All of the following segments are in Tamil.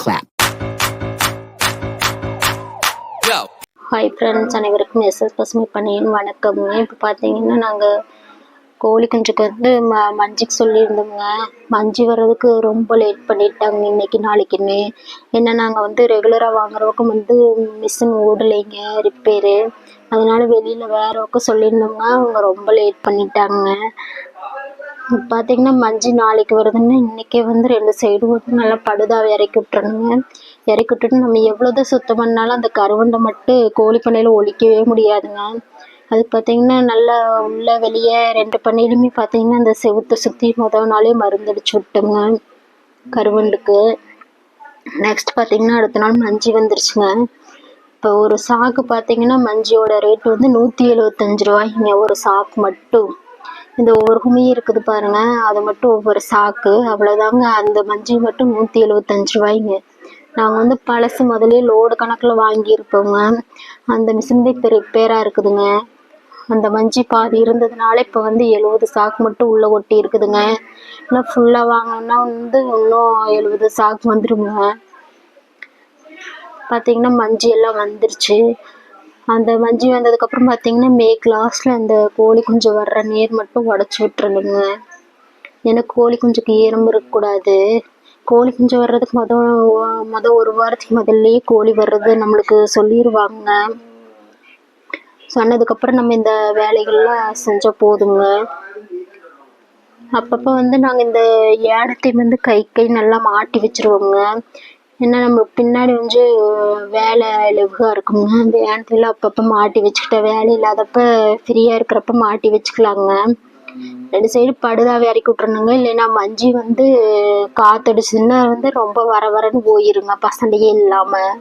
clap. Go. ஹாய் ஃப்ரெண்ட்ஸ் அனைவருக்கும் எஸ்எஸ் பசுமை பண்ணியின் வணக்கம்ங்க இப்போ பார்த்தீங்கன்னா நாங்கள் கோழி குஞ்சுக்கு வந்து ம மஞ்சுக்கு சொல்லியிருந்தோங்க. மஞ்சு வர்றதுக்கு ரொம்ப லேட் பண்ணிட்டாங்க இன்னைக்கு நாளைக்குன்னு ஏன்னா நாங்கள் வந்து ரெகுலராக வாங்குற பக்கம் வந்து மிஷின் ஓடலைங்க ரிப்பேரு அதனால வெளியில் வேற பக்கம் சொல்லியிருந்தோங்க அவங்க ரொம்ப லேட் பண்ணிட்டாங்க. பார்த்தீங்கன்னா மஞ்சு நாளைக்கு வருதுன்னா இன்றைக்கே வந்து ரெண்டு சைடும் வந்து நல்லா படுதாவை இறக்கி விட்டுறணுங்க. இறக்கி விட்டுட்டு நம்ம எவ்வளோதான் சுத்தம் பண்ணாலும் அந்த கருவண்டை மட்டும் கோழி பண்ணையில் ஒழிக்கவே முடியாதுங்க. அது பார்த்தீங்கன்னா நல்லா உள்ள வெளியே ரெண்டு பண்ணையிலுமே பார்த்தீங்கன்னா அந்த செவுத்தை சுற்றி மொதல் நாளே மருந்தடிச்சு விட்டோங்க கருவண்டுக்கு. நெக்ஸ்ட் பார்த்தீங்கன்னா அடுத்த நாள் மஞ்சு வந்துருச்சுங்க. இப்போ ஒரு சாக்கு பார்த்தீங்கன்னா மஞ்சியோட ரேட் வந்து நூற்றி எழுபத்தஞ்சு ரூபாய்ங்க. ஒரு சாக்கு மட்டும். இந்த ஒவ்வொரு குமி இருக்குது பாருங்க. அது மட்டும் ஒவ்வொரு சாக்கு. அவ்வளோதாங்க அந்த மஞ்சள் மட்டும் நூற்றி எழுபத்தஞ்சு ரூபாய்ங்க. நாங்கள் வந்து பழசு முதலே லோடு கணக்கில் வாங்கியிருப்போங்க. அந்த மிஷின் தான் இப்போ ரிப்பேராக இருக்குதுங்க. அந்த மஞ்சி பாதி இருந்ததுனால இப்போ வந்து எழுபது சாக்கு மட்டும் உள்ளே ஒட்டி இருக்குதுங்க. இன்னும் ஃபுல்லாக வாங்கினோம்னா வந்து இன்னும் எழுபது சாக்கு வந்துடுங்க பார்த்தீங்கன்னா மஞ்சி எல்லாம் வந்துருச்சு. அந்த மஞ்சி வந்ததுக்கப்புறம் பார்த்தீங்கன்னா மே கிளாஸில் அந்த கோழி குஞ்சு வர்ற நீர் மட்டும் உடச்சி விட்டுருணுங்க ஏன்னா கோழி குஞ்சுக்கு ஈரம் இருக்கக்கூடாது. கோழி குஞ்சு வர்றதுக்கு மொதல் மொதல் ஒரு வாரத்துக்கு முதல்லயே கோழி வர்றது நம்மளுக்கு சொல்லிடுவாங்க சொன்னதுக்கப்புறம் நம்ம இந்த வேலைகள்லாம் செஞ்சால் போதுங்க. அப்பப்போ வந்து நாங்கள் இந்த ஏடத்தையும் வந்து கை கை நல்லா மாட்டி வச்சிருவோங்க. ஏன்னா நம்ம பின்னாடி வந்து வேலை லெவ்வாக இருக்குங்க அந்த ஏடத்தையெல்லாம் அப்பப்போ மாட்டி வச்சுக்கிட்ட வேலை இல்லாதப்ப ஃப்ரீயாக இருக்கிறப்ப மாட்டி வச்சுக்கலாங்க. ரெண்டு சைடு படுதா இறக்கி விட்றணுங்க இல்லைன்னா மஞ்சி வந்து காத்தடிச்சுன்னா வந்து ரொம்ப வர வரன்னு போயிருங்க. பசண்டையே இல்லாமல்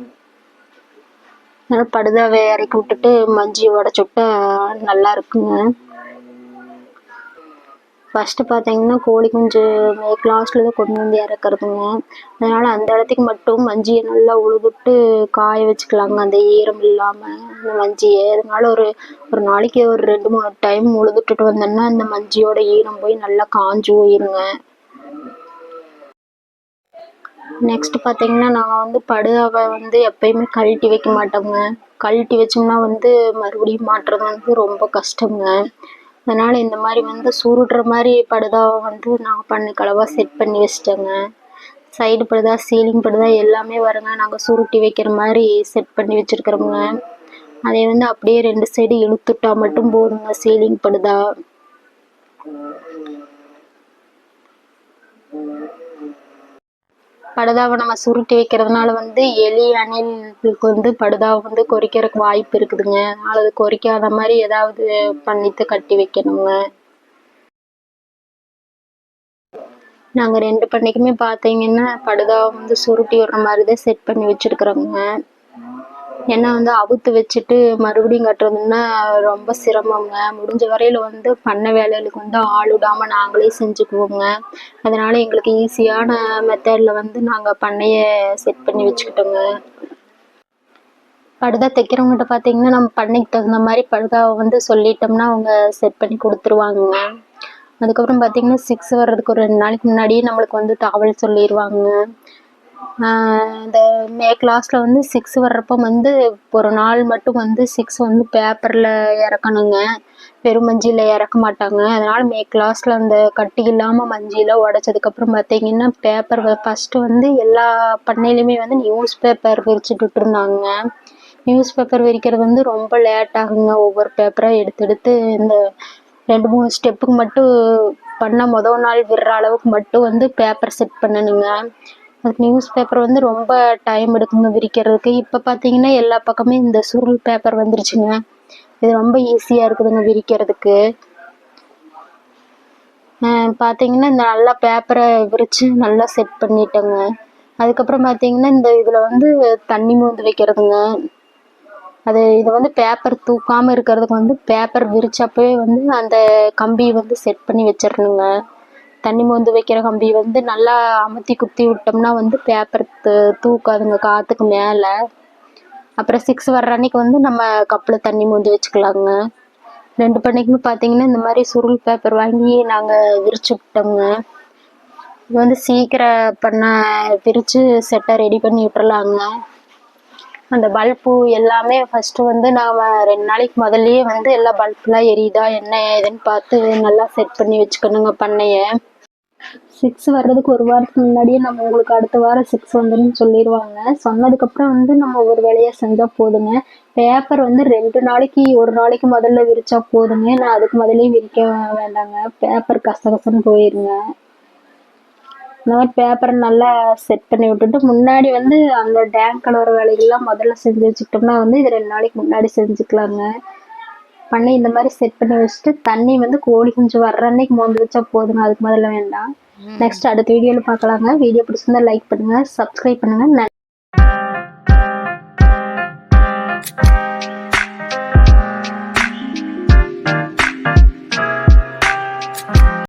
அதனால் படுதாவை இறக்கி விட்டுட்டு மஞ்சி உடச்சி விட்டா நல்லா இருக்குங்க. ஃபஸ்ட்டு பார்த்தீங்கன்னா கோழி குஞ்சு கிளாஸில் தான் கொண்டு வந்து இறக்குறதுங்க. அதனால் அந்த இடத்துக்கு மட்டும் மஞ்சியை நல்லா உழுதுட்டு காய வச்சுக்கலாங்க. அந்த ஈரம் இல்லாமல் அந்த மஞ்சியை. அதனால் ஒரு ஒரு நாளைக்கு ஒரு ரெண்டு மூணு டைம் உழுதுட்டுட்டு வந்தோம்னா அந்த மஞ்சியோட ஈரம் போய் நல்லா காஞ்சு போயிருங்க. நெக்ஸ்ட் பார்த்தீங்கன்னா நாங்கள் வந்து படுகாவை வந்து எப்பயுமே கழட்டி வைக்க மாட்டோங்க. கழட்டி வச்சோம்னா வந்து மறுபடியும் மாட்டுறது வந்து ரொம்ப கஷ்டங்க. அதனால் இந்த மாதிரி வந்து சுருட்டுற மாதிரி படுதாவை வந்து நான் பண்ணி கலவாக செட் பண்ணி வச்சிட்டேங்க. சைடு படுதா சீலிங் படுதா எல்லாமே வருங்க. நாங்கள் சுருட்டி வைக்கிற மாதிரி செட் பண்ணி வச்சுருக்குறோங்க. அதை வந்து அப்படியே ரெண்டு சைடு இழுத்துட்டா மட்டும் போதுங்க சீலிங் படுதா. படுதாவை நம்ம சுருட்டி வைக்கிறதுனால வந்து எலி அணிலுக்கு வந்து படுதாவை வந்து கொறிக்கிறதுக்கு வாய்ப்பு இருக்குதுங்க. அதனால் அது கொறிக்காத மாதிரி ஏதாவது பண்ணிட்டு கட்டி வைக்கணுங்க. நாங்கள் ரெண்டு பண்ணைக்குமே பார்த்தீங்கன்னா படுதாவை வந்து சுருட்டி விடுற மாதிரி தான் செட் பண்ணி வச்சுருக்குறோங்க. எண்ணெய் வந்து அவுத்து வச்சுட்டு மறுபடியும் கட்டுறதுன்னா ரொம்ப சிரமங்க. முடிஞ்ச வரையில் வந்து பண்ண வேலைகளுக்கு வந்து ஆள் விடாமல் நாங்களே செஞ்சுக்குவோங்க. அதனால் எங்களுக்கு ஈஸியான மெத்தடில் வந்து நாங்கள் பண்ணையை செட் பண்ணி வச்சுக்கிட்டோங்க. படுதா தைக்கிறவங்ககிட்ட பார்த்தீங்கன்னா நம்ம பண்ணைக்கு தகுந்த மாதிரி படுதாவை வந்து சொல்லிட்டோம்னா அவங்க செட் பண்ணி கொடுத்துருவாங்க. அதுக்கப்புறம் பார்த்தீங்கன்னா சிக்ஸ் வர்றதுக்கு ஒரு ரெண்டு நாளைக்கு முன்னாடியே நம்மளுக்கு வந்து தகவல் சொல்லிடுவாங்க இந்த மே கிளாஸில் வந்து சிக்ஸ் வர்றப்போ வந்து ஒரு நாள் மட்டும் வந்து சிக்ஸ் வந்து பேப்பரில் இறக்கணுங்க. வெறும் மஞ்சியில் இறக்க மாட்டாங்க. அதனால் மே கிளாஸில் அந்த கட்டி இல்லாமல் மஞ்சியில் உடச்சதுக்கப்புறம் பார்த்தீங்கன்னா பேப்பர் ஃபஸ்ட்டு வந்து எல்லா பண்ணையிலையுமே வந்து நியூஸ் பேப்பர் விரிச்சுட்டு இருந்தாங்க. நியூஸ் பேப்பர் விரிக்கிறது வந்து ரொம்ப லேட் ஆகுங்க. ஒவ்வொரு பேப்பராக எடுத்து எடுத்து இந்த ரெண்டு மூணு ஸ்டெப்புக்கு மட்டும் பண்ண மொதல் நாள் விடுற அளவுக்கு மட்டும் வந்து பேப்பர் செட் பண்ணணுங்க. அதுக்கு நியூஸ் பேப்பர் வந்து ரொம்ப டைம் எடுக்குங்க விரிக்கிறதுக்கு. இப்போ பார்த்தீங்கன்னா எல்லா பக்கமே இந்த சுருள் பேப்பர் வந்துருச்சுங்க. இது ரொம்ப ஈஸியாக இருக்குதுங்க விரிக்கிறதுக்கு. பார்த்தீங்கன்னா இந்த நல்லா பேப்பரை விரித்து நல்லா செட் பண்ணிட்டேங்க. அதுக்கப்புறம் பார்த்தீங்கன்னா இந்த இதில் வந்து தண்ணி மோந்து வைக்கிறதுங்க. அது இது வந்து பேப்பர் தூக்காமல் இருக்கிறதுக்கு வந்து பேப்பர் விரிச்சப்பவே வந்து அந்த கம்பியை வந்து செட் பண்ணி வச்சிடணுங்க. தண்ணி மோந்து வைக்கிற கம்பி வந்து நல்லா அமுத்தி குத்தி விட்டோம்னா வந்து பேப்பர் தூக்காதுங்க காற்றுக்கு மேலே. அப்புறம் சிக்ஸ் வர்ற அன்னைக்கு வந்து நம்ம கப்பில் தண்ணி மோந்து வச்சுக்கலாங்க. ரெண்டு பண்ணிக்குமே பார்த்தீங்கன்னா இந்த மாதிரி சுருள் பேப்பர் வாங்கி நாங்கள் விரிச்சு விட்டோங்க. இது வந்து சீக்கிரம் பண்ண பிரித்து செட்டை ரெடி பண்ணி விட்டுறலாங்க. அந்த பல்பு எல்லாமே ஃபஸ்ட்டு வந்து நாம் ரெண்டு நாளைக்கு முதல்லையே வந்து எல்லா பல்ப்லாம் எரியுதா என்ன ஏதுன்னு பார்த்து நல்லா செட் பண்ணி வச்சுக்கணுங்க பண்ணையை. சிக்ஸ் வர்றதுக்கு ஒரு வாரத்துக்கு முன்னாடியே நம்ம உங்களுக்கு அடுத்த வாரம் சிக்ஸ் வந்துடும் சொல்லிடுவாங்க சொன்னதுக்கப்புறம் வந்து நம்ம ஒரு வேலையை செஞ்சால் போதுங்க. பேப்பர் வந்து ரெண்டு நாளைக்கு ஒரு நாளைக்கு முதல்ல விரிச்சா போதுங்க. நான் அதுக்கு முதல்லயே விரிக்க வேண்டாங்க. பேப்பர் கசகசன்னு போயிருங்க. இந்த மாதிரி பேப்பரை நல்லா செட் பண்ணி விட்டுட்டு முன்னாடி வந்து அந்த டேங்க் கலர் வேலைகள்லாம் முதல்ல செஞ்சு வச்சுக்கிட்டோம்னா வந்து இது ரெண்டு நாளைக்கு முன்னாடி செஞ்சுக்கலாங்க. பண்ணி இந்த மாதிரி செட் பண்ணி வச்சுட்டு தண்ணி வந்து கோழி குஞ்சு வர்ற அன்னைக்கு மோந்து வச்சா போதுங்க. அதுக்கு முதல்ல வேண்டாம். நெக்ஸ்ட் அடுத்த வீடியோவில் பார்க்கலாங்க. வீடியோ பிடிச்சிருந்தா லைக் பண்ணுங்க சப்ஸ்கிரைப் பண்ணுங்க.